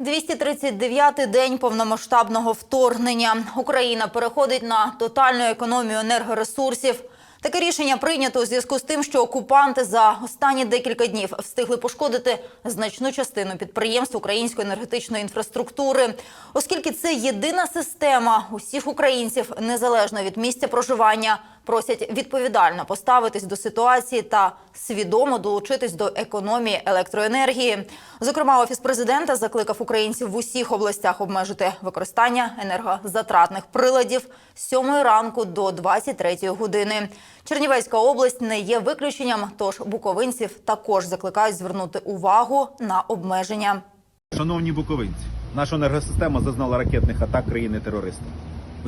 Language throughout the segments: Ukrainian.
239-й день повномасштабного вторгнення. Україна переходить на тотальну економію енергоресурсів. Таке рішення прийнято у зв'язку з тим, що окупанти за останні декілька днів встигли пошкодити значну частину підприємств української енергетичної інфраструктури, оскільки це єдина система усіх українців, незалежно від місця проживання, просять відповідально поставитись до ситуації та свідомо долучитись до економії електроенергії. Зокрема, офіс президента закликав українців в усіх областях обмежити використання енергозатратних приладів з 7 ранку до 23 години. Чернівецька область не є виключенням, тож буковинців також закликають звернути увагу на обмеження. Шановні буковинці, наша енергосистема зазнала ракетних атак країни-терориста.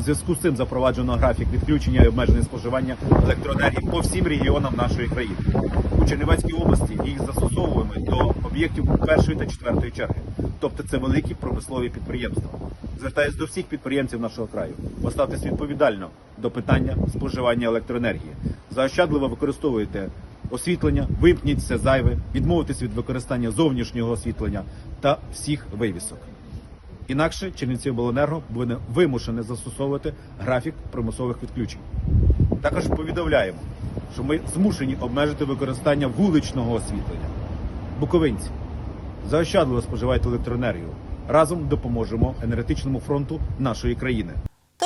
Зв'язку з цим запроваджено графік відключення і обмеження споживання електроенергії по всім регіонам нашої країни. У Чернівецькій області їх застосовуємо до об'єктів першої та четвертої черги, тобто це великі промислові підприємства. Звертаюсь до всіх підприємців нашого краю. Поставтесь відповідально до питання споживання електроенергії. Заощадливо використовуйте освітлення, вимкніть все зайве, відмовитесь від використання зовнішнього освітлення та всіх вивісок. Інакше Чернівцівобленерго буде вимушене застосовувати графік примусових відключень. Також повідомляємо, що ми змушені обмежити використання вуличного освітлення. Буковинці, заощадливо споживайте електроенергію. Разом допоможемо енергетичному фронту нашої країни.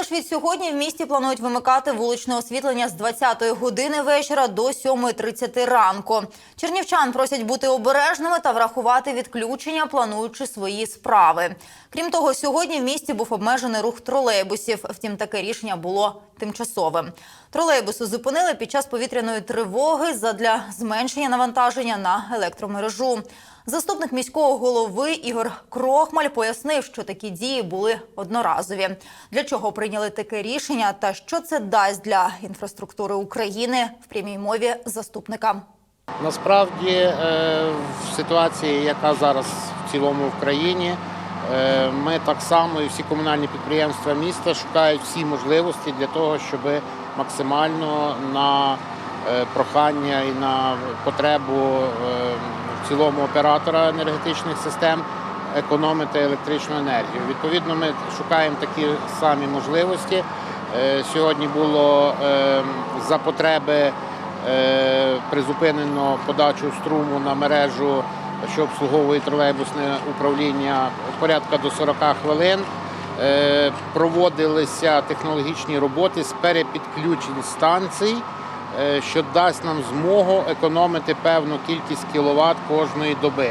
Тож від сьогодні в місті планують вимикати вуличне освітлення з 20-ї години вечора до 7.30 ранку. Чернівчан просять бути обережними та врахувати відключення, плануючи свої справи. Крім того, сьогодні в місті був обмежений рух тролейбусів. Втім, таке рішення було тимчасовим. Тролейбуси зупинили під час повітряної тривоги задля зменшення навантаження на електромережу. Заступник міського голови Ігор Крохмаль пояснив, що такі дії були одноразові. Для чого прийняли таке рішення та що це дасть для інфраструктури України в прямій мові заступника. Насправді, е, в ситуації, яка зараз в цілому в країні, е, ми так само і всі комунальні підприємства міста шукають всі можливості для того, щоб максимально на е, прохання і на потребу в цілому оператора енергетичних систем економити електричну енергію. Відповідно, ми шукаємо такі самі можливості. Е, Сьогодні було е, за потреби е, призупинено подачу струму на мережу, що обслуговує тролейбусне управління порядка до 40 хвилин. Проводилися технологічні роботи з перепідключень станцій, що дасть нам змогу економити певну кількість кіловат кожної доби.